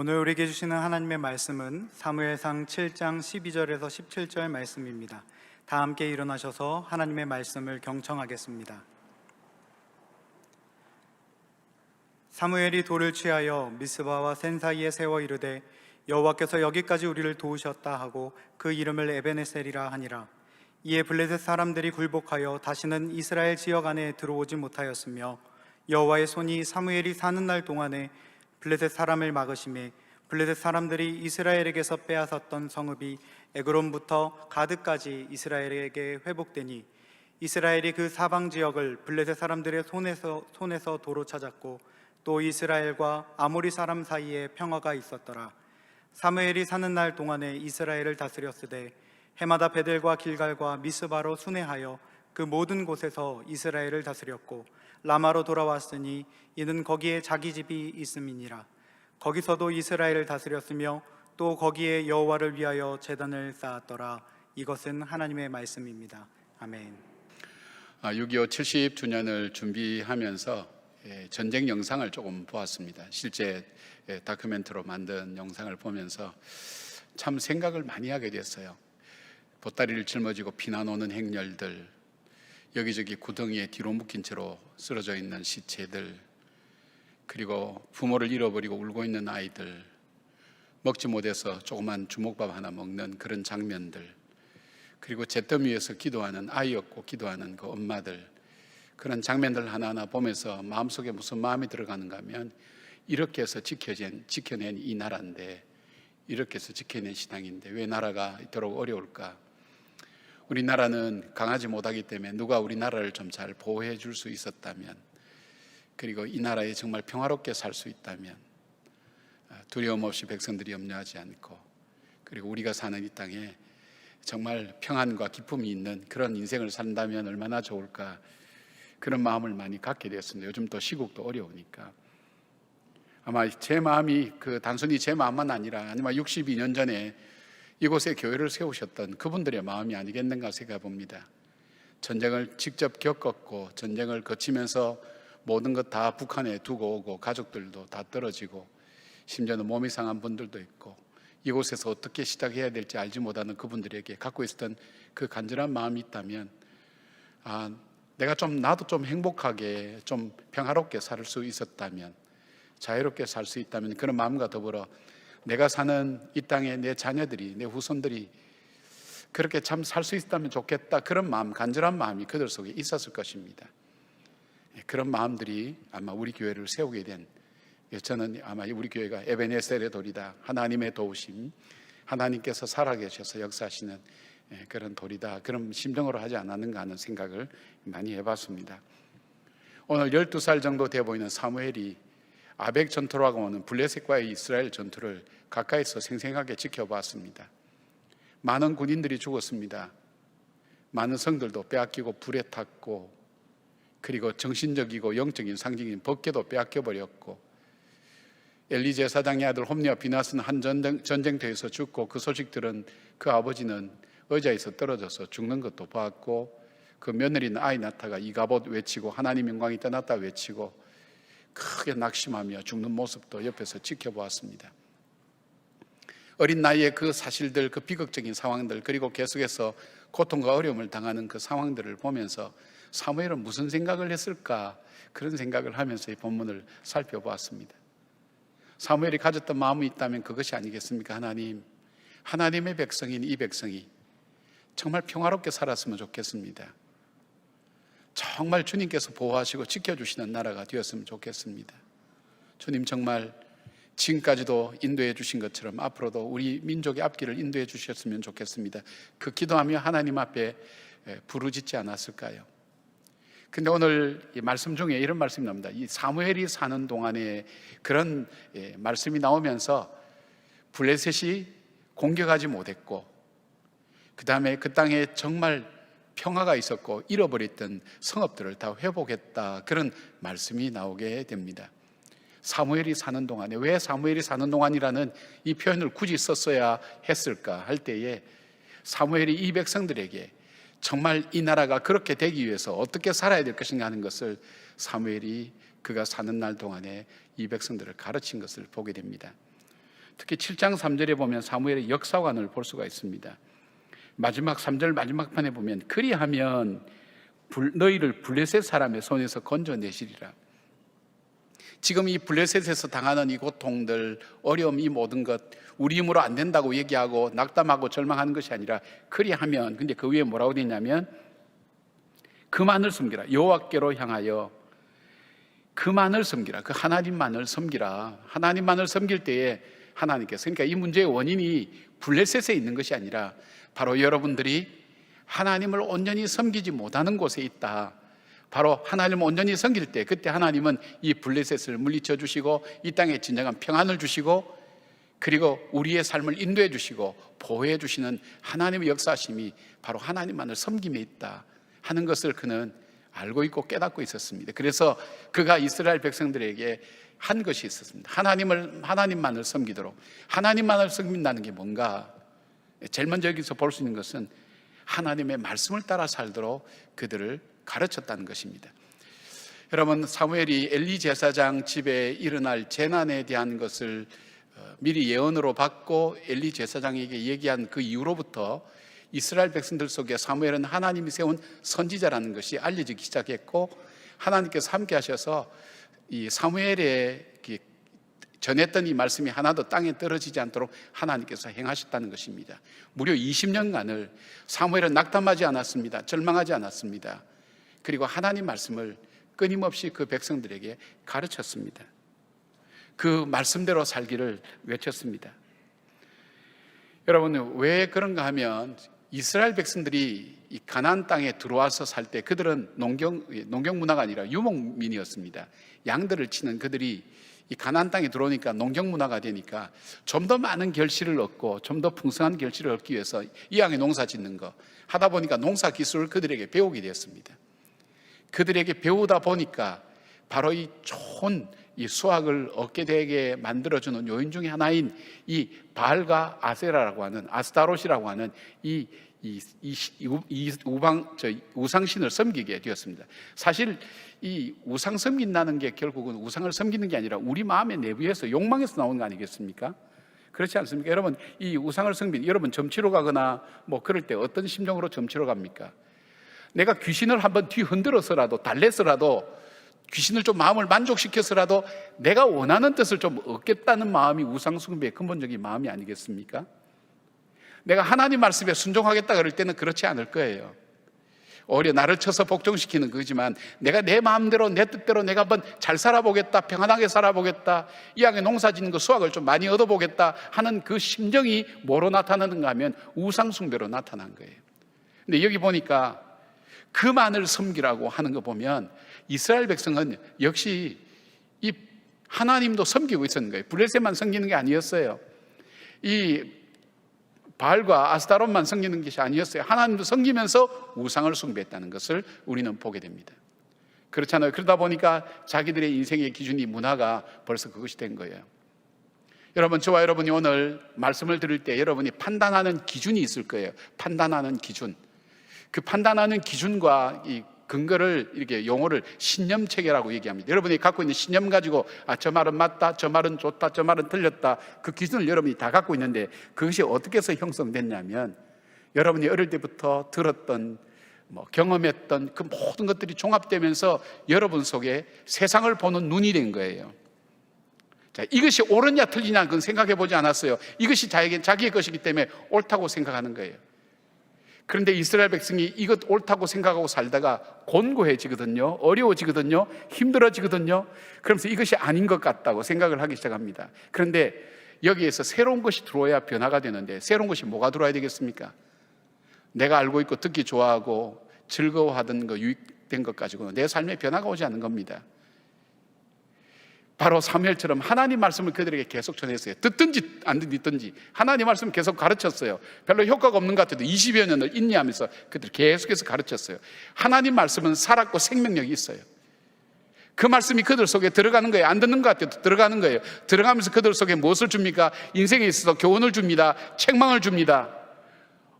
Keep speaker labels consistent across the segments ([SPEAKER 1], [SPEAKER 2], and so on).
[SPEAKER 1] 오늘 우리에게 주시는 하나님의 말씀은 사무엘상 7장 12절에서 17절 말씀입니다. 다 함께 일어나셔서 하나님의 말씀을 경청하겠습니다. 사무엘이 돌을 취하여 미스바와 센 사이에 세워 이르되 여호와께서 여기까지 우리를 도우셨다 하고 그 이름을 에베네셀이라 하니라. 이에 블레셋 사람들이 굴복하여 다시는 이스라엘 지역 안에 들어오지 못하였으며 여호와의 손이 사무엘이 사는 날 동안에 블레셋 사람을 막으심에 블레셋 사람들이 이스라엘에게서 빼앗았던 성읍이 에그론부터 가드까지 이스라엘에게 회복되니 이스라엘이 그 사방 지역을 블레셋 사람들의 손에서 손에서 도로 찾았고 또 이스라엘과 아모리 사람 사이에 평화가 있었더라. 사무엘이 사는 날 동안에 이스라엘을 다스렸으되 해마다 베델과 길갈과 미스바로 순회하여 그 모든 곳에서 이스라엘을 다스렸고 라마로 돌아왔으니 이는 거기에 자기 집이 있음이니라. 거기서도 이스라엘을 다스렸으며 또 거기에 여호와를 위하여 제단을 쌓았더라. 이것은 하나님의 말씀입니다. 아멘.
[SPEAKER 2] 아, 6.25 70주년을 준비하면서 예, 전쟁 영상을 조금 보았습니다. 실제 예, 다큐멘터로 만든 영상을 보면서 참 생각을 많이 하게 됐어요. 보따리를 짊어지고 피난 오는 행렬들, 여기저기 구덩이에 뒤로 묶인 채로 쓰러져 있는 시체들, 그리고 부모를 잃어버리고 울고 있는 아이들, 먹지 못해서 조그만 주먹밥 하나 먹는 그런 장면들, 그리고 잿더미 위에서 기도하는 아이 없고 기도하는 그 엄마들, 그런 장면들 하나하나 보면서 마음속에 무슨 마음이 들어가는가 하면 이렇게 해서 지켜진, 지켜낸 이 나라인데 이렇게 해서 지켜낸 신앙인데 왜 나라가 이토록 어려울까? 우리나라는 강하지 못하기 때문에 누가 우리나라를 좀 잘 보호해 줄 수 있었다면 그리고 이 나라에 정말 평화롭게 살 수 있다면 아, 두려움 없이 백성들이 염려하지 않고 그리고 우리가 사는 이 땅에 정말 평안과 기쁨이 있는 그런 인생을 산다면 얼마나 좋을까 그런 마음을 많이 갖게 되었습니다. 요즘 또 시국도 어려우니까 아마 제 마음이 그 단순히 제 마음만 아니라 아니면 62년 전에 이곳에 교회를 세우셨던 그분들의 마음이 아니겠는가 생각해 봅니다. 전쟁을 직접 겪었고 전쟁을 거치면서 모든 것 다 북한에 두고 오고 가족들도 다 떨어지고 심지어는 몸이 상한 분들도 있고 이곳에서 어떻게 시작해야 될지 알지 못하는 그분들에게 갖고 있었던 그 간절한 마음이 있다면 아 내가 좀 나도 좀 행복하게 좀 평화롭게 살 수 있었다면 자유롭게 살 수 있다면 그런 마음과 더불어 내가 사는 이 땅에 내 자녀들이 내 후손들이 그렇게 참 살 수 있다면 좋겠다 그런 마음 간절한 마음이 그들 속에 있었을 것입니다. 예, 그런 마음들이 아마 우리 교회를 세우게 된 예, 저는 아마 우리 교회가 에베네셀의 돌이다 하나님의 도우심 하나님께서 살아계셔서 역사하시는 예, 그런 돌이다 그런 심정으로 하지 않았는가 하는 생각을 많이 해봤습니다. 오늘 12살 정도 돼 보이는 사무엘이 아벡 전투라고 하는 블레셋과의 이스라엘 전투를 가까이서 생생하게 지켜봤습니다. 많은 군인들이 죽었습니다. 많은 성들도 빼앗기고 불에 탔고 그리고 정신적이고 영적인 상징인 법궤도 빼앗겨 버렸고 엘리 제사장의 아들 홈리와 비나스는 한 전쟁, 전쟁터에서 죽고 그 소식들은 그 아버지는 의자에서 떨어져서 죽는 것도 봤고 그 며느리는 아이 나타가 이가봇 외치고 하나님 영광이 떠났다 외치고 크게 낙심하며 죽는 모습도 옆에서 지켜보았습니다. 어린 나이에 그 사실들, 그 비극적인 상황들, 그리고 계속해서 고통과 어려움을 당하는 그 상황들을 보면서 사무엘은 무슨 생각을 했을까? 그런 생각을 하면서 이 본문을 살펴보았습니다. 사무엘이 가졌던 마음이 있다면 그것이 아니겠습니까? 하나님, 하나님의 백성인 이 백성이 정말 평화롭게 살았으면 좋겠습니다. 정말 주님께서 보호하시고 지켜주시는 나라가 되었으면 좋겠습니다. 주님 정말 지금까지도 인도해 주신 것처럼 앞으로도 우리 민족의 앞길을 인도해 주셨으면 좋겠습니다. 그 기도하며 하나님 앞에 부르짖지 않았을까요? 근데 오늘 이 말씀 중에 이런 말씀이 나옵니다. 이 사무엘이 사는 동안에 그런 말씀이 나오면서 블레셋이 공격하지 못했고 그 다음에 그 땅에 정말 평화가 있었고 잃어버렸던 성읍들을 다 회복했다. 그런 말씀이 나오게 됩니다. 사무엘이 사는 동안에 왜 사무엘이 사는 동안이라는 이 표현을 굳이 썼어야 했을까 할 때에 사무엘이 이 백성들에게 정말 이 나라가 그렇게 되기 위해서 어떻게 살아야 될 것인가 하는 것을 사무엘이 그가 사는 날 동안에 이 백성들을 가르친 것을 보게 됩니다. 특히 7장 3절에 보면 사무엘의 역사관을 볼 수가 있습니다. 마지막 3절 마지막 판에 보면 그리하면 불- 너희를 블레셋 사람의 손에서 건져내시리라. 지금 이 블레셋에서 당하는 이 고통들, 어려움, 이 모든 것 우리 힘으로 안 된다고 얘기하고 낙담하고 절망하는 것이 아니라 그리하면 근데 그 위에 뭐라고 되어 있냐면 그만을 섬기라. 여호와께로 향하여 그만을 섬기라. 그 하나님만을 섬기라. 하나님만을 섬길 때에 하나님께서 그러니까 이 문제의 원인이 블레셋에 있는 것이 아니라 바로 여러분들이 하나님을 온전히 섬기지 못하는 곳에 있다. 바로 하나님을 온전히 섬길 때 그때 하나님은 이 블레셋을 물리쳐 주시고 이 땅에 진정한 평안을 주시고 그리고 우리의 삶을 인도해 주시고 보호해 주시는 하나님의 역사심이 바로 하나님만을 섬김에 있다 하는 것을 그는 알고 있고 깨닫고 있었습니다. 그래서 그가 이스라엘 백성들에게 한 것이 있었습니다. 하나님을 하나님만을 섬기도록 하나님만을 섬긴다는 게 뭔가 제일 먼저 여기서 볼 수 있는 것은 하나님의 말씀을 따라 살도록 그들을 가르쳤다는 것입니다. 여러분 사무엘이 엘리 제사장 집에 일어날 재난에 대한 것을 어, 미리 예언으로 받고 엘리 제사장에게 얘기한 그 이후로부터 이스라엘 백성들 속에 사무엘은 하나님이 세운 선지자라는 것이 알려지기 시작했고 하나님께서 함께 하셔서 이 사무엘의 그 전했던 이 말씀이 하나도 땅에 떨어지지 않도록 하나님께서 행하셨다는 것입니다. 무려 20년간을 사무엘은 낙담하지 않았습니다. 절망하지 않았습니다. 그리고 하나님 말씀을 끊임없이 그 백성들에게 가르쳤습니다. 그 말씀대로 살기를 외쳤습니다. 여러분 왜 그런가 하면 이스라엘 백성들이 이 가나안 땅에 들어와서 살 때 그들은 농경 농경 문화가 아니라 유목민이었습니다. 양들을 치는 그들이 이 가나안 땅에 들어오니까 농경 문화가 되니까 좀 더 많은 결실을 얻고 좀 더 풍성한 결실을 얻기 위해서 이 양의 농사 짓는 거 하다 보니까 농사 기술을 그들에게 배우게 되었습니다. 그들에게 배우다 보니까 바로 이 좋은 이 수학을 얻게 되게 만들어주는 요인 중에 하나인 이 바알과 아세라라고 하는 아스타롯이라고 하는 이, 이, 이, 이, 이 우방, 저 우상신을 섬기게 되었습니다. 사실 이 우상 섬긴다는 게 결국은 우상을 섬기는 게 아니라 우리 마음의 내부에서 욕망에서 나오는 거 아니겠습니까? 그렇지 않습니까? 여러분 이 우상을 섬긴 여러분 점치러 가거나 뭐 그럴 때 어떤 심정으로 점치러 갑니까? 내가 귀신을 한번 뒤 흔들어서라도 달래서라도 귀신을 좀 마음을 만족시켜서라도 내가 원하는 뜻을 좀 얻겠다는 마음이 우상 숭배의 근본적인 마음이 아니겠습니까? 내가 하나님 말씀에 순종하겠다 그럴 때는 그렇지 않을 거예요. 오히려 나를 쳐서 복종시키는 거지만 내가 내 마음대로 내 뜻대로 내가 한번 잘 살아보겠다 평안하게 살아보겠다 이 양의 농사 짓는 거 수확을 좀 많이 얻어보겠다 하는 그 심정이 뭐로 나타나는가 하면 우상숭배로 나타난 거예요. 근데 여기 보니까 그만을 섬기라고 하는 거 보면 이스라엘 백성은 역시 이 하나님도 섬기고 있었는 거예요. 블레셋만 섬기는 게 아니었어요. 이 바알과 아스타롯만 섬기는 것이 아니었어요. 하나님도 섬기면서 우상을 숭배했다는 것을 우리는 보게 됩니다. 그렇잖아요. 그러다 보니까 자기들의 인생의 기준이 문화가 벌써 그것이 된 거예요. 여러분, 저와 여러분이 오늘 말씀을 들을 때 여러분이 판단하는 기준이 있을 거예요. 판단하는 기준. 그 판단하는 기준과 이 근거를 이렇게 용어를 신념 체계라고 얘기합니다. 여러분이 갖고 있는 신념 가지고 아, 저 말은 맞다, 저 말은 좋다, 저 말은 틀렸다. 그 기준을 여러분이 다 갖고 있는데 그것이 어떻게 해서 형성됐냐면 여러분이 어릴 때부터 들었던 뭐 경험했던 그 모든 것들이 종합되면서 여러분 속에 세상을 보는 눈이 된 거예요. 자, 이것이 옳으냐 틀리냐 그건 생각해 보지 않았어요. 이것이 자에게 자기의 것이기 때문에 옳다고 생각하는 거예요. 그런데 이스라엘 백성이 이것 옳다고 생각하고 살다가 곤고해지거든요. 어려워지거든요. 힘들어지거든요. 그러면서 이것이 아닌 것 같다고 생각을 하기 시작합니다. 그런데 여기에서 새로운 것이 들어와야 변화가 되는데 새로운 것이 뭐가 들어와야 되겠습니까? 내가 알고 있고 듣기 좋아하고 즐거워하던 거 유익된 것 가지고는 내 삶에 변화가 오지 않는 겁니다. 바로 사무엘처럼 하나님 말씀을 그들에게 계속 전했어요. 듣든지 안 듣든지 하나님 말씀을 계속 가르쳤어요. 별로 효과가 없는 것 같아도 20여 년을 인내하면서 그들 계속해서 가르쳤어요. 하나님 말씀은 살았고 생명력이 있어요. 그 말씀이 그들 속에 들어가는 거예요. 안 듣는 것 같아도 들어가는 거예요. 들어가면서 그들 속에 무엇을 줍니까? 인생에 있어서 교훈을 줍니다. 책망을 줍니다.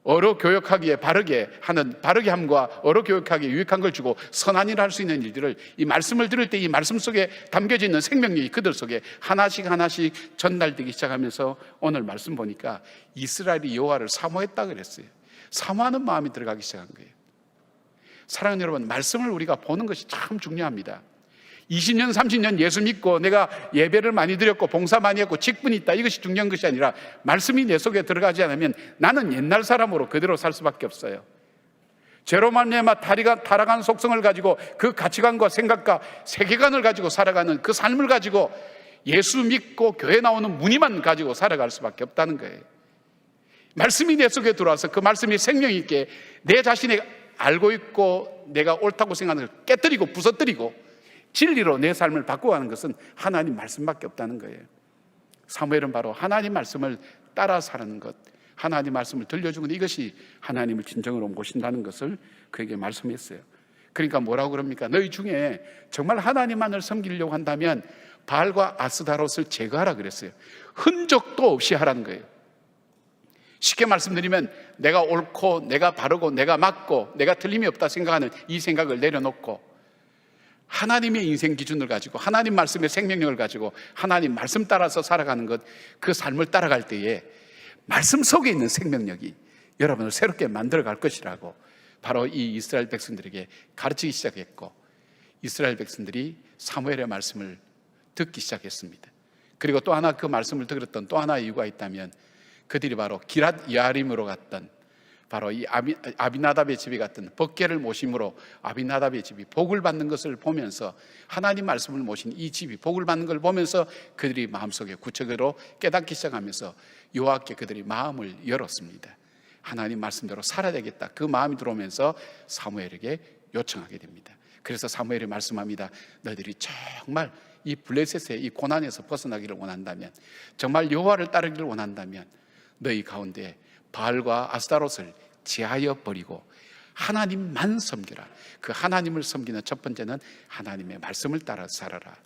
[SPEAKER 2] 어로 교육하기에 바르게 하는 바르게 함과 어로 교육하기에 유익한 걸 주고 선한 일을 할 수 있는 일들을 이 말씀을 들을 때 이 말씀 속에 담겨져 있는 생명력이 그들 속에 하나씩 하나씩 전달되기 시작하면서 오늘 말씀 보니까 이스라엘이 여호와를 사모했다 그랬어요. 사모하는 마음이 들어가기 시작한 거예요. 사랑하는 여러분, 말씀을 우리가 보는 것이 참 중요합니다. 20년, 30년 예수 믿고 내가 예배를 많이 드렸고 봉사 많이 했고 직분이 있다. 이것이 중요한 것이 아니라 말씀이 내 속에 들어가지 않으면 나는 옛날 사람으로 그대로 살 수밖에 없어요. 죄로 말미암아 타리가 타락한 속성을 가지고 그 가치관과 생각과 세계관을 가지고 살아가는 그 삶을 가지고 예수 믿고 교회 나오는 무늬만 가지고 살아갈 수밖에 없다는 거예요. 말씀이 내 속에 들어와서 그 말씀이 생명 있게 내 자신이 알고 있고 내가 옳다고 생각하는 걸 깨뜨리고 부서뜨리고 진리로 내 삶을 바꾸어가는 것은 하나님 말씀밖에 없다는 거예요. 사무엘은 바로 하나님 말씀을 따라 사는 것, 하나님 말씀을 들려주는 이것이 하나님을 진정으로 모신다는 것을 그에게 말씀했어요. 그러니까 뭐라고 그럽니까? 너희 중에 정말 하나님만을 섬기려고 한다면 바알과 아스다롯을 제거하라 그랬어요. 흔적도 없이 하라는 거예요. 쉽게 말씀드리면 내가 옳고 내가 바르고 내가 맞고 내가 틀림이 없다 생각하는 이 생각을 내려놓고 하나님의 인생 기준을 가지고 하나님 말씀의 생명력을 가지고 하나님 말씀 따라서 살아가는 것 그 삶을 따라갈 때에 말씀 속에 있는 생명력이 여러분을 새롭게 만들어 갈 것이라고 바로 이 이스라엘 백성들에게 가르치기 시작했고 이스라엘 백성들이 사무엘의 말씀을 듣기 시작했습니다. 그리고 또 하나 그 말씀을 들었던 또 하나의 이유가 있다면 그들이 바로 기랏 야림으로 갔던 바로 이 아비, 아비나답의 집에 갔던 법계를 모심으로 아비나답의 집이 복을 받는 것을 보면서 하나님 말씀을 모신 이 집이 복을 받는 걸 보면서 그들이 마음속에 구체적으로 깨닫기 시작하면서 여호와께 그들이 마음을 열었습니다. 하나님 말씀대로 살아야 되겠다. 그 마음이 들어오면서 사무엘에게 요청하게 됩니다. 그래서 사무엘이 말씀합니다. 너희들이 정말 이 블레셋의 이 고난에서 벗어나기를 원한다면 정말 여호와를 따르기를 원한다면 너희 가운데 바알과 아스타롯을 제하여 버리고 하나님만 섬기라. 그 하나님을 섬기는 첫 번째는 하나님의 말씀을 따라 살아라.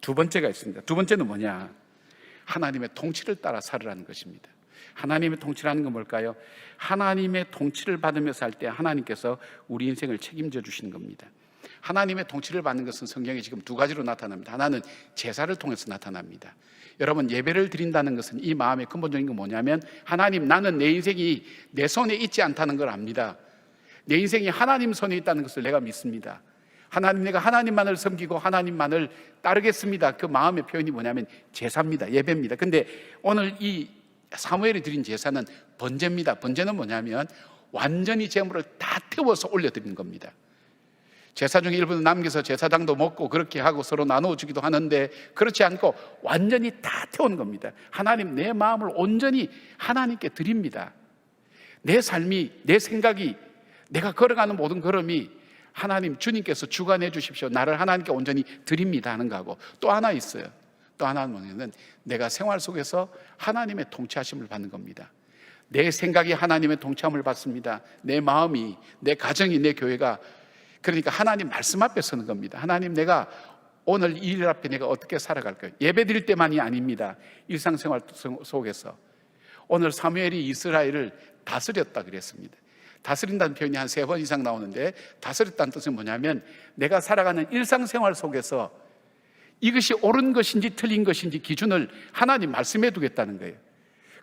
[SPEAKER 2] 두 번째가 있습니다. 두 번째는 뭐냐? 하나님의 통치를 따라 살으라는 것입니다. 하나님의 통치라는 건 뭘까요? 하나님의 통치를 받으면서 할때 하나님께서 우리 인생을 책임져 주시는 겁니다. 하나님의 통치를 받는 것은 성경에 지금 두 가지로 나타납니다. 하나는 제사를 통해서 나타납니다. 여러분 예배를 드린다는 것은 이 마음의 근본적인 건 뭐냐면 하나님 나는 내 인생이 내 손에 있지 않다는 걸 압니다. 내 인생이 하나님 손에 있다는 것을 내가 믿습니다. 하나님 내가 하나님만을 섬기고 하나님만을 따르겠습니다. 그 마음의 표현이 뭐냐면 제사입니다. 예배입니다. 근데 오늘 이 사무엘이 드린 제사는 번제입니다. 번제는 뭐냐면 완전히 제물을 다 태워서 올려드리는 겁니다. 제사 중에 일부는 남겨서 제사장도 먹고 그렇게 하고 서로 나누어 주기도 하는데 그렇지 않고 완전히 다 태우는 겁니다. 하나님 내 마음을 온전히 하나님께 드립니다. 내 삶이 내 생각이 내가 걸어가는 모든 걸음이 하나님 주님께서 주관해 주십시오. 나를 하나님께 온전히 드립니다 하는 거하고 또 하나 있어요. 또 하나는 내가 생활 속에서 하나님의 통치하심을 받는 겁니다. 내 생각이 하나님의 통치함을 받습니다. 내 마음이, 내 가정이, 내 교회가 그러니까 하나님 말씀 앞에 서는 겁니다. 하나님 내가 오늘 이 일 앞에 내가 어떻게 살아갈까요? 예배 드릴 때만이 아닙니다. 일상생활 속에서 오늘 사무엘이 이스라엘을 다스렸다 그랬습니다. 다스린다는 표현이 한 세 번 이상 나오는데 다스렸다는 뜻은 뭐냐면 내가 살아가는 일상생활 속에서 이것이 옳은 것인지 틀린 것인지 기준을 하나님 말씀해 두겠다는 거예요.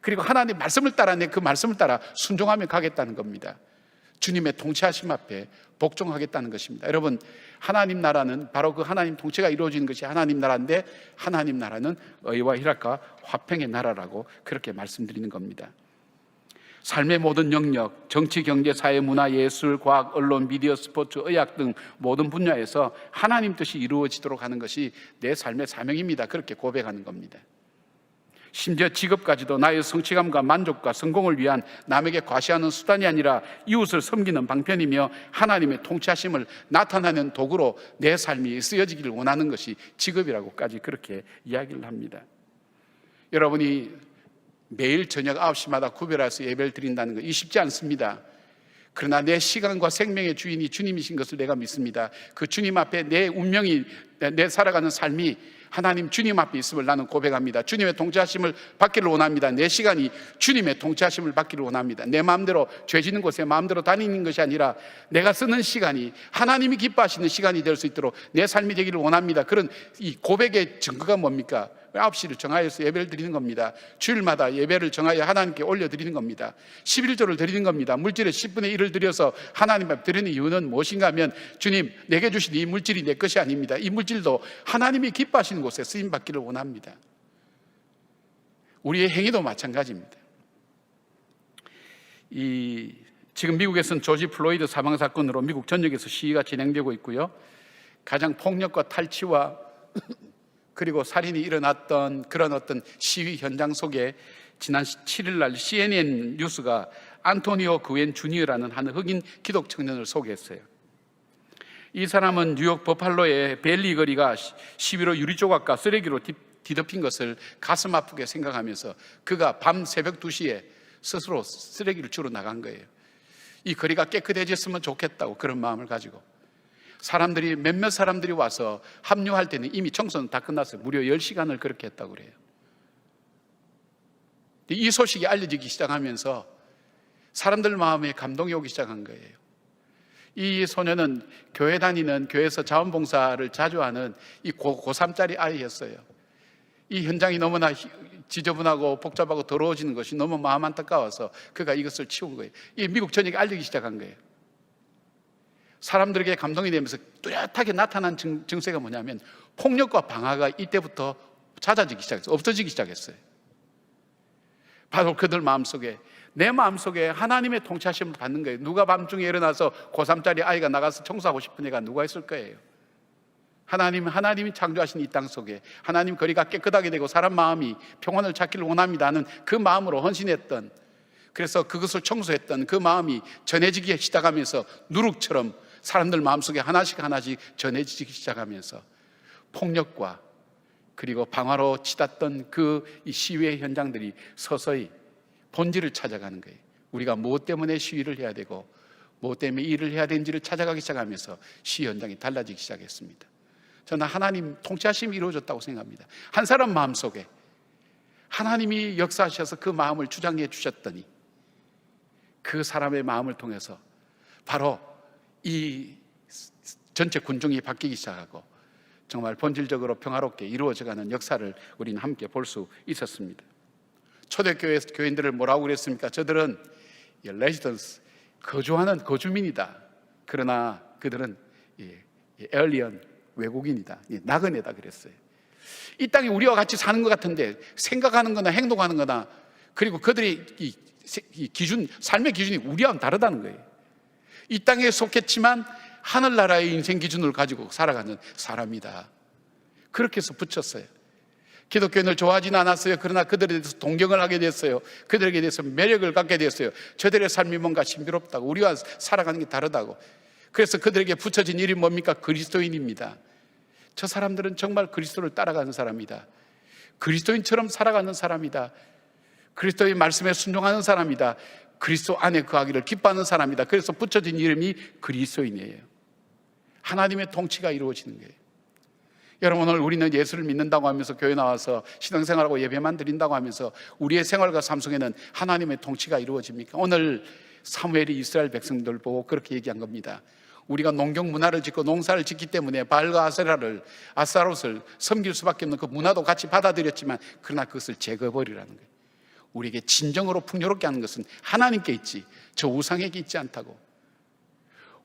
[SPEAKER 2] 그리고 하나님 말씀을 따라 내 그 말씀을 따라 순종하며 가겠다는 겁니다. 주님의 통치하심 앞에 복종하겠다는 것입니다. 여러분, 하나님 나라는 바로 그 하나님 통치가 이루어지는 것이 하나님 나라인데 하나님 나라는 의와 희락과 화평의 나라라고 그렇게 말씀드리는 겁니다. 삶의 모든 영역, 정치, 경제, 사회, 문화, 예술, 과학, 언론, 미디어, 스포츠, 의학 등 모든 분야에서 하나님 뜻이 이루어지도록 하는 것이 내 삶의 사명입니다. 그렇게 고백하는 겁니다. 심지어 직업까지도 나의 성취감과 만족과 성공을 위한 남에게 과시하는 수단이 아니라 이웃을 섬기는 방편이며 하나님의 통치하심을 나타내는 도구로 내 삶이 쓰여지기를 원하는 것이 직업이라고까지 그렇게 이야기를 합니다. 여러분이 매일 저녁 9시마다 구별해서 예배를 드린다는 거이 쉽지 않습니다. 그러나 내 시간과 생명의 주인이 주님이신 것을 내가 믿습니다. 그 주님 앞에 내 운명이 내 살아가는 삶이 하나님 주님 앞에 있음을 나는 고백합니다. 주님의 통치하심을 받기를 원합니다. 내 시간이 주님의 통치하심을 받기를 원합니다. 내 마음대로 죄 짓는 곳에 마음대로 다니는 것이 아니라 내가 쓰는 시간이 하나님이 기뻐하시는 시간이 될 수 있도록 내 삶이 되기를 원합니다. 그런 이 고백의 증거가 뭡니까? 9시를 정하여서 예배를 드리는 겁니다. 주일마다 예배를 정하여 하나님께 올려드리는 겁니다. 11조를 드리는 겁니다. 물질의 10분의 1을 드려서 하나님 앞에 드리는 이유는 무엇인가 하면 주님, 내게 주신 이 물질이 내 것이 아닙니다. 이 물질도 하나님이 기뻐하시는 곳에 쓰임 받기를 원합니다. 우리의 행위도 마찬가지입니다. 이 지금 미국에서는 조지 플로이드 사망 사건으로 미국 전역에서 시위가 진행되고 있고요. 가장 폭력과 탈취와 그리고 살인이 일어났던 그런 어떤 시위 현장 속에 지난 7일 날 CNN 뉴스가 안토니오 그웬 주니어라는 한 흑인 기독 청년을 소개했어요. 이 사람은 뉴욕 버팔로의 벨리 거리가 11호 유리 조각과 쓰레기로 뒤- 뒤덮인 것을 가슴 아프게 생각하면서 그가 밤 새벽 2시에 스스로 쓰레기를 주러 나간 거예요. 이 거리가 깨끗해졌으면 좋겠다고 그런 마음을 가지고 사람들이 몇몇 사람들이 와서 합류할 때는 이미 청소는 다 끝났어요. 무려 10시간을 그렇게 했다고 그래요. 이 소식이 알려지기 시작하면서 사람들 마음에 감동이 오기 시작한 거예요. 이 소녀는 교회 다니는 교회에서 자원봉사를 자주 하는 이 고, 고3짜리 아이였어요. 이 현장이 너무나 희- 지저분하고 복잡하고 더러워지는 것이 너무 마음 안타까워서 그가 이것을 치운 거예요. 이 미국 전역에 알리기 시작한 거예요. 사람들에게 감동이 되면서 뚜렷하게 나타난 증, 증세가 뭐냐면 폭력과 방화가 이때부터 잦아지기 시작했어요. 없어지기 시작했어요. 바로 그들 마음속에 내 마음속에 하나님의 통치하심을 받는 거예요. 누가 밤중에 일어나서 고3짜리 아이가 나가서 청소하고 싶은 애가 누가 있을 거예요. 하나님, 하나님이 창조하신 이 땅 속에 하나님 거리가 깨끗하게 되고 사람 마음이 평안을 찾기를 원합니다 하는 그 마음으로 헌신했던 그래서 그것을 청소했던 그 마음이 전해지기 시작하면서 누룩처럼 사람들 마음속에 하나씩 하나씩 전해지기 시작하면서 폭력과 그리고 방화로 치닫던 그이 시위의 현장들이 서서히 본질을 찾아가는 거예요. 우리가 무엇 때문에 시위를 해야 되고 무엇 때문에 일을 해야 되는지를 찾아가기 시작하면서 시위 현장이 달라지기 시작했습니다. 저는 하나님 통치하심이 이루어졌다고 생각합니다. 한 사람 마음속에 하나님이 역사하셔서 그 마음을 주장해 주셨더니 그 사람의 마음을 통해서 바로 이 전체 군중이 바뀌기 시작하고 정말 본질적으로 평화롭게 이루어져가는 역사를 우리는 함께 볼 수 있었습니다. 초대교회 교인들을 뭐라고 그랬습니까? 저들은 레지던스 거주하는 거주민이다. 그러나 그들은 외국인이다. 예, 나그네다 그랬어요. 이 땅에 우리와 같이 사는 것 같은데 생각하는 거나 행동하는 거나 그리고 그들의 기준, 삶의 기준이 우리와는 다르다는 거예요. 이 땅에 속했지만 하늘나라의 인생 기준을 가지고 살아가는 사람이다. 그렇게 해서 붙였어요. 기독교인을 좋아하지는 않았어요. 그러나 그들에 대해서 동경을 하게 됐어요. 그들에게 대해서 매력을 갖게 됐어요. 저들의 삶이 뭔가 신비롭다고, 우리와 살아가는 게 다르다고. 그래서 그들에게 붙여진 이름이 뭡니까? 그리스도인입니다. 저 사람들은 정말 그리스도를 따라가는 사람이다. 그리스도인처럼 살아가는 사람이다. 그리스도의 말씀에 순종하는 사람이다. 그리스도 안에 거하기를 기뻐하는 사람이다. 그래서 붙여진 이름이 그리스도인이에요. 하나님의 통치가 이루어지는 거예요. 여러분 오늘 우리는 예수를 믿는다고 하면서 교회 나와서 신앙생활하고 예배만 드린다고 하면서 우리의 생활과 삶 속에는 하나님의 통치가 이루어집니까? 오늘 사무엘이 이스라엘 백성들 보고 그렇게 얘기한 겁니다. 우리가 농경 문화를 짓고 농사를 짓기 때문에 바알과 아세라를 아사롯을 섬길 수밖에 없는 그 문화도 같이 받아들였지만 그러나 그것을 제거해버리라는 거예요. 우리에게 진정으로 풍요롭게 하는 것은 하나님께 있지 저 우상에게 있지 않다고.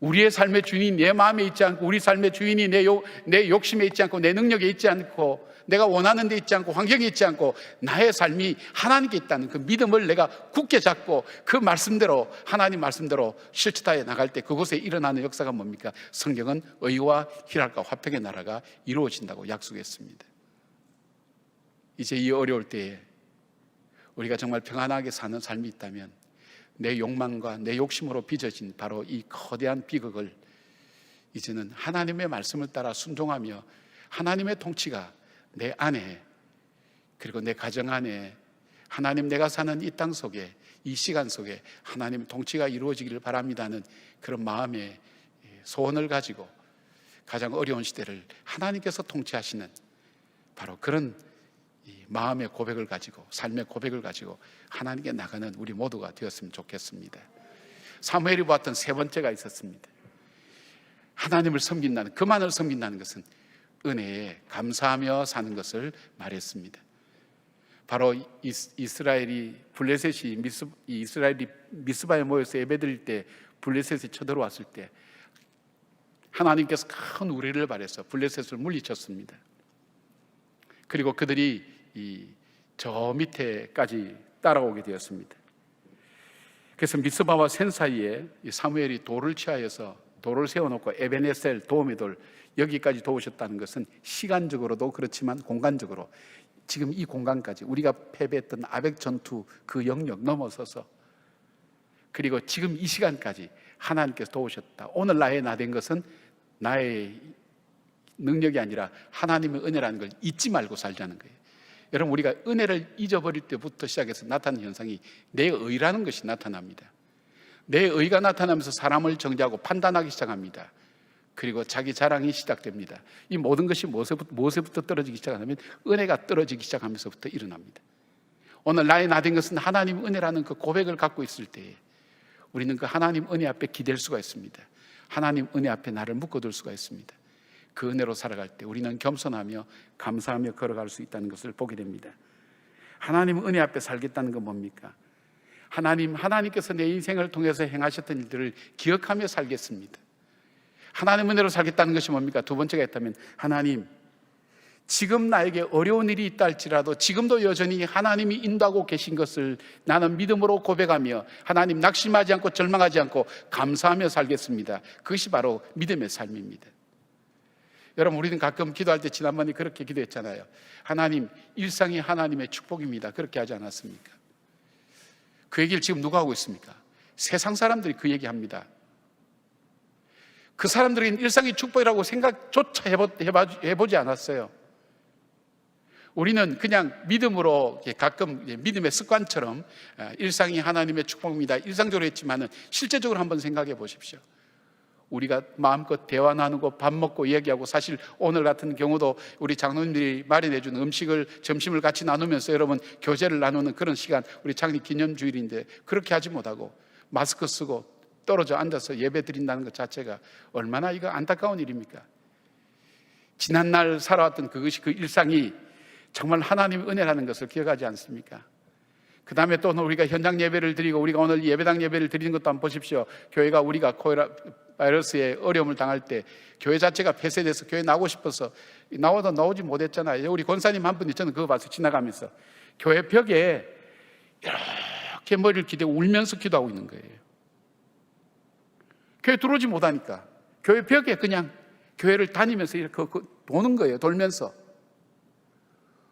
[SPEAKER 2] 우리의 삶의 주인이 내 마음에 있지 않고 우리 삶의 주인이 내, 요, 내 욕심에 있지 않고 내 능력에 있지 않고 내가 원하는 데 있지 않고 환경에 있지 않고 나의 삶이 하나님께 있다는 그 믿음을 내가 굳게 잡고 그 말씀대로 하나님 말씀대로 실천하여 나갈 때 그곳에 일어나는 역사가 뭡니까? 성경은 의와 희락과 화평의 나라가 이루어진다고 약속했습니다. 이제 이 어려울 때에 우리가 정말 평안하게 사는 삶이 있다면 내 욕망과 내 욕심으로 빚어진 바로 이 거대한 비극을 이제는 하나님의 말씀을 따라 순종하며 하나님의 통치가 내 안에 그리고 내 가정 안에 하나님 내가 사는 이 땅 속에 이 시간 속에 하나님의 통치가 이루어지기를 바랍니다는 그런 마음의 소원을 가지고 가장 어려운 시대를 하나님께서 통치하시는 바로 그런 이 마음의 고백을 가지고 삶의 고백을 가지고 하나님께 나가는 우리 모두가 되었으면 좋겠습니다. 사무엘이 보았던 세 번째가 있었습니다. 하나님을 섬긴다는 그만을 섬긴다는 것은 은혜에 감사하며 사는 것을 말했습니다. 바로 이스- 이스라엘이 블레셋이 미스, 이 이스라엘이 미스바에 모여서 예배드릴 때 블레셋이 쳐들어왔을 때 하나님께서 큰 우레를 발해서 블레셋을 물리쳤습니다. 그리고 그들이 이 저 밑에까지 따라오게 되었습니다. 그래서 미스바와 센 사이에 이 사무엘이 돌을 취하여서 돌을 세워놓고 에베네셀 도움의 돌 여기까지 도우셨다는 것은 시간적으로도 그렇지만 공간적으로 지금 이 공간까지 우리가 패배했던 아벡 전투 그 영역 넘어서서 그리고 지금 이 시간까지 하나님께서 도우셨다. 오늘 나의 나 된 것은 나의 능력이 아니라 하나님의 은혜라는 걸 잊지 말고 살자는 거예요. 여러분 우리가 은혜를 잊어버릴 때부터 시작해서 나타나는 현상이 내 의라는 것이 나타납니다. 내 의가 나타나면서 사람을 정죄하고 판단하기 시작합니다. 그리고 자기 자랑이 시작됩니다. 이 모든 것이 무엇에부터, 떨어지기 시작하냐면 은혜가 떨어지기 시작하면서부터 일어납니다. 오늘 나의 나된 것은 하나님 은혜라는 그 고백을 갖고 있을 때에 우리는 그 하나님 은혜 앞에 기댈 수가 있습니다. 하나님 은혜 앞에 나를 묶어둘 수가 있습니다. 그 은혜로 살아갈 때 우리는 겸손하며 감사하며 걸어갈 수 있다는 것을 보게 됩니다. 하나님 은혜 앞에 살겠다는 건 뭡니까? 하나님, 하나님께서 내 인생을 통해서 행하셨던 일들을 기억하며 살겠습니다. 하나님 은혜로 살겠다는 것이 뭡니까? 두 번째가 있다면 하나님, 지금 나에게 어려운 일이 있다 할지라도 지금도 여전히 하나님이 인도하고 계신 것을 나는 믿음으로 고백하며 하나님 낙심하지 않고 절망하지 않고 감사하며 살겠습니다. 그것이 바로 믿음의 삶입니다. 여러분 우리는 가끔 기도할 때 지난번에 그렇게 기도했잖아요. 하나님 일상이 하나님의 축복입니다. 그렇게 하지 않았습니까? 그 얘기를 지금 누가 하고 있습니까? 세상 사람들이 그 얘기합니다. 그 사람들은 일상이 축복이라고 생각조차 해보, 해봐, 해보지 않았어요. 우리는 그냥 믿음으로 가끔 믿음의 습관처럼 아, 일상이 하나님의 축복입니다. 일상적으로 했지만은 실제적으로 한번 생각해 보십시오. 우리가 마음껏 대화 나누고 밥 먹고 얘기하고 사실 오늘 같은 경우도 우리 장로님들이 마련해 준 음식을 점심을 같이 나누면서 여러분 교제를 나누는 그런 시간 우리 창립 기념 주일인데 그렇게 하지 못하고 마스크 쓰고 떨어져 앉아서 예배 드린다는 것 자체가 얼마나 이거 안타까운 일입니까? 지난날 살아왔던 그것이 그 일상이 정말 하나님의 은혜라는 것을 기억하지 않습니까? 그 다음에 또 우리가 현장 예배를 드리고 우리가 오늘 예배당 예배를 드리는 것도 한번 보십시오. 교회가 우리가 코로나 바이러스에 어려움을 당할 때 교회 자체가 폐쇄돼서 교회 나오고 싶어서 나와도 나오지 못했잖아요. 우리 권사님 한 분이 저는 그거 봐서 지나가면서 교회 벽에 이렇게 머리를 기대고 울면서 기도하고 있는 거예요. 교회 들어오지 못하니까 교회 벽에 그냥 교회를 다니면서 이렇게 도는 거예요. 돌면서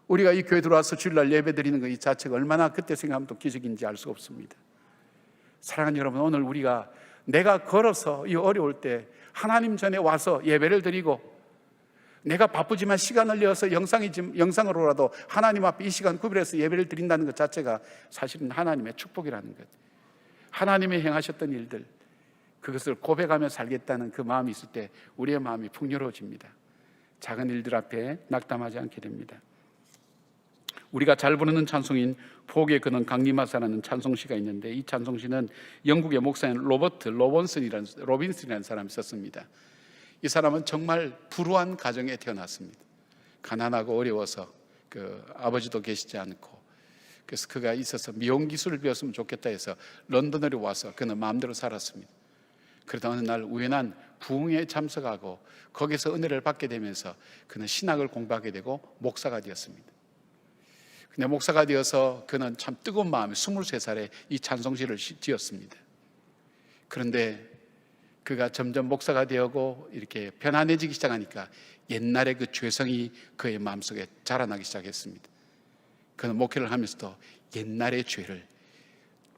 [SPEAKER 2] 우리가 이 교회 들어와서 주일날 예배 드리는 것 이 자체가 얼마나 그때 생각하면 또 기적인지 알 수 없습니다. 사랑하는 여러분, 오늘 우리가 내가 걸어서 이 어려울 때 하나님 전에 와서 예배를 드리고 내가 바쁘지만 시간을 내어서 영상이 영상으로라도 하나님 앞에 이 시간 구별해서 예배를 드린다는 것 자체가 사실은 하나님의 축복이라는 것. 하나님이 행하셨던 일들 그것을 고백하며 살겠다는 그 마음이 있을 때 우리의 마음이 풍요로워집니다. 작은 일들 앞에 낙담하지 않게 됩니다. 우리가 잘 부르는 찬송인 포기에 그는 강림하사라는 찬송시가 있는데 이 찬송시는 영국의 목사인 로버트 로본슨이라는 로빈슨이라는 사람이 썼습니다. 이 사람은 정말 불우한 가정에 태어났습니다. 가난하고 어려워서 그 아버지도 계시지 않고 그래서 그가 있어서 미용 기술을 배웠으면 좋겠다 해서 런던으로 와서 그는 마음대로 살았습니다. 그러다 어느 날 우연한 부흥에 참석하고 거기서 은혜를 받게 되면서 그는 신학을 공부하게 되고 목사가 되었습니다. 근데 목사가 되어서 그는 참 뜨거운 마음에 23살에 이 찬송시를 지었습니다. 그런데 그가 점점 목사가 되고 이렇게 편안해지기 시작하니까 옛날의 그 죄성이 그의 마음속에 자라나기 시작했습니다. 그는 목회를 하면서도 옛날의 죄를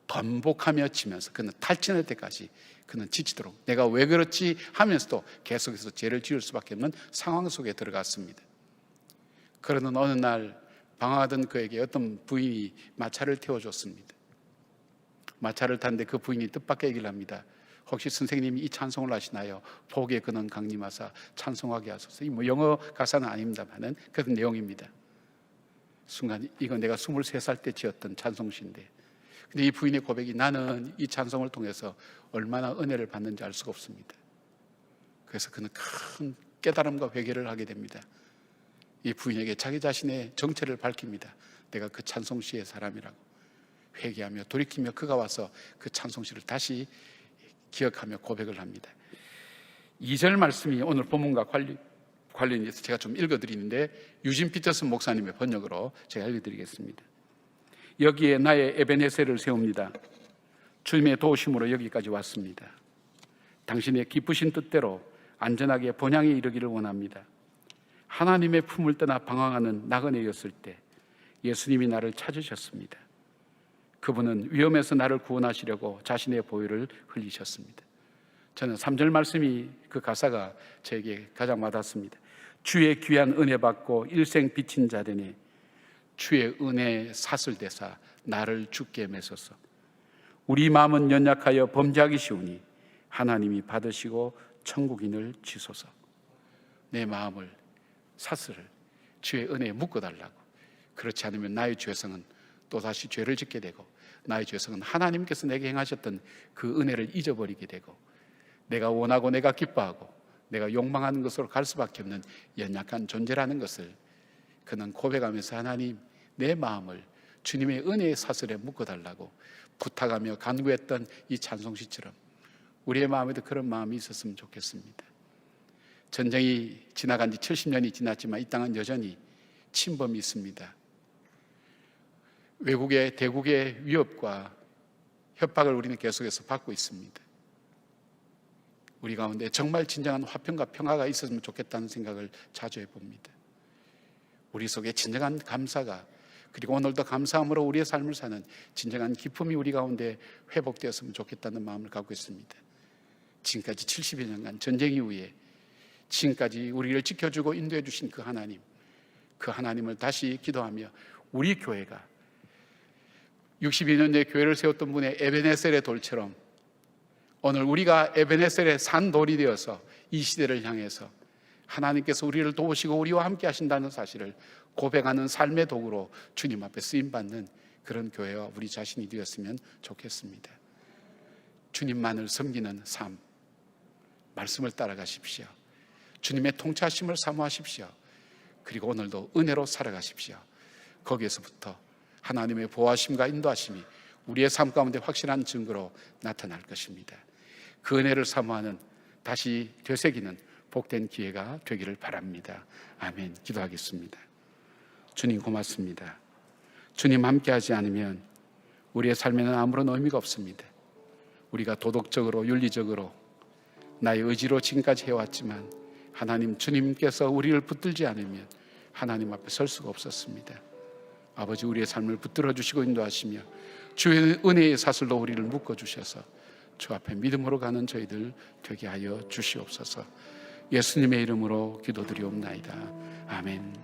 [SPEAKER 2] 반복하며 지면서 그는 탈진할 때까지 그는 지치도록 내가 왜 그렇지 하면서도 계속해서 죄를 지을 수밖에 없는 상황 속에 들어갔습니다. 그러는 어느 날 방황하던 그에게 어떤 부인이 마차를 태워줬습니다. 마차를 탔는데 그 부인이 뜻밖의 얘기를 합니다. 혹시 선생님이 이 찬송을 하시나요? 복에 그는 강림하사 찬송하게 하소서. 이뭐 영어 가사는 아닙니다만은 그런 내용입니다. 순간 이건 내가 23살 때 지었던 찬송시인데 근데 이 부인의 고백이 나는 이 찬송을 통해서 얼마나 은혜를 받는지 알 수가 없습니다. 그래서 그는 큰 깨달음과 회개를 하게 됩니다. 이 부인에게 자기 자신의 정체를 밝힙니다. 내가 그 찬송시의 사람이라고 회개하며 돌이키며 그가 와서 그 찬송시를 다시 기억하며 고백을 합니다. 2절 말씀이 오늘 본문과 관련, 관련해서 제가 좀 읽어드리는데 유진 피터슨 목사님의 번역으로 제가 읽어드리겠습니다. 여기에 나의 에베네셀을 세웁니다. 주님의 도우심으로 여기까지 왔습니다. 당신의 기쁘신 뜻대로 안전하게 본향에 이르기를 원합니다. 하나님의 품을 떠나 방황하는 나그네였을 때 예수님이 나를 찾으셨습니다. 그분은 위험에서 나를 구원하시려고 자신의 보혈을 흘리셨습니다. 저는 3절 말씀이 그 가사가 저에게 가장 와닿습니다. 주의 귀한 은혜 받고 일생 비친 자 되니 주의 은혜 사슬 대사 나를 죽게 매소서. 우리 마음은 연약하여 범죄하기 쉬우니 하나님이 받으시고 천국인을 지소서. 내 마음을 사슬을 주의 은혜에 묶어 달라고. 그렇지 않으면 나의 죄성은 또다시 죄를 짓게 되고 나의 죄성은 하나님께서 내게 행하셨던 그 은혜를 잊어버리게 되고 내가 원하고 내가 기뻐하고 내가 욕망하는 것으로 갈 수밖에 없는 연약한 존재라는 것을 그는 고백하면서 하나님 내 마음을 주님의 은혜의 사슬에 묶어달라고 부탁하며 간구했던 이 찬송시처럼 우리의 마음에도 그런 마음이 있었으면 좋겠습니다. 전쟁이 지나간 지 70년이 지났지만 이 땅은 여전히 침범이 있습니다. 외국의 대국의 위협과 협박을 우리는 계속해서 받고 있습니다. 우리 가운데 정말 진정한 화평과 평화가 있었으면 좋겠다는 생각을 자주 해봅니다. 우리 속에 진정한 감사가 그리고 오늘도 감사함으로 우리의 삶을 사는 진정한 기쁨이 우리 가운데 회복되었으면 좋겠다는 마음을 갖고 있습니다. 지금까지 70여 년간 전쟁 이후에 지금까지 우리를 지켜주고 인도해 주신 그 하나님, 그 하나님을 다시 기도하며 우리 교회가 62년 전에 교회를 세웠던 분의 에베네셀의 돌처럼 오늘 우리가 에베네셀의 산돌이 되어서 이 시대를 향해서 하나님께서 우리를 도우시고 우리와 함께 하신다는 사실을 고백하는 삶의 도구로 주님 앞에 쓰임 받는 그런 교회와 우리 자신이 되었으면 좋겠습니다. 주님만을 섬기는 삶, 말씀을 따라가십시오. 주님의 통치하심을 사모하십시오. 그리고 오늘도 은혜로 살아가십시오. 거기에서부터 하나님의 보호하심과 인도하심이 우리의 삶 가운데 확실한 증거로 나타날 것입니다. 그 은혜를 사모하는 다시 되새기는 복된 기회가 되기를 바랍니다. 아멘. 기도하겠습니다. 주님 고맙습니다. 주님 함께하지 않으면 우리의 삶에는 아무런 의미가 없습니다. 우리가 도덕적으로 윤리적으로 나의 의지로 지금까지 해왔지만 하나님 주님께서 우리를 붙들지 않으면 하나님 앞에 설 수가 없었습니다. 아버지 우리의 삶을 붙들어 주시고 인도하시며 주의 은혜의 사슬로 우리를 묶어 주셔서 주 앞에 믿음으로 가는 저희들 되게 하여 주시옵소서. 예수님의 이름으로 기도드리옵나이다. 아멘.